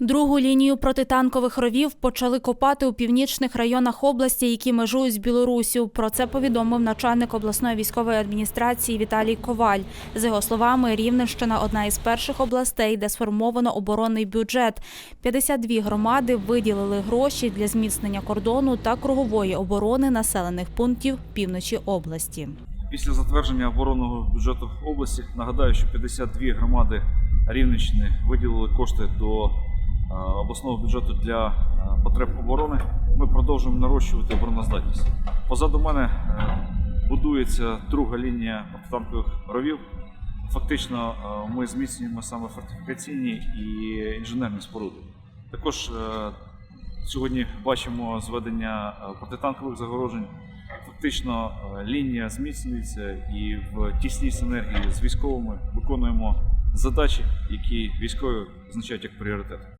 Другу лінію протитанкових ровів почали копати у північних районах області, які межують з Білоруссю. Про це повідомив начальник обласної військової адміністрації Віталій Коваль. За його словами, Рівненщина одна із перших областей, де сформовано оборонний бюджет. 52 громади виділили гроші для зміцнення кордону та кругової оборони населених пунктів півночі області. Після затвердження оборонного бюджету області нагадаю, що 52 громади Рівненщини виділили кошти до обласного бюджету для е, потреб оборони. Ми продовжуємо нарощувати обороноздатність. Позаду мене е, будується друга лінія протитанкових ровів. Фактично, е, ми зміцнюємо саме фортифікаційні і інженерні споруди. Також е, сьогодні бачимо зведення е, протитанкових загорожень. Фактично е, лінія зміцнюється і в тісній синергії з військовими виконуємо задачі, які військові визначають як пріоритет.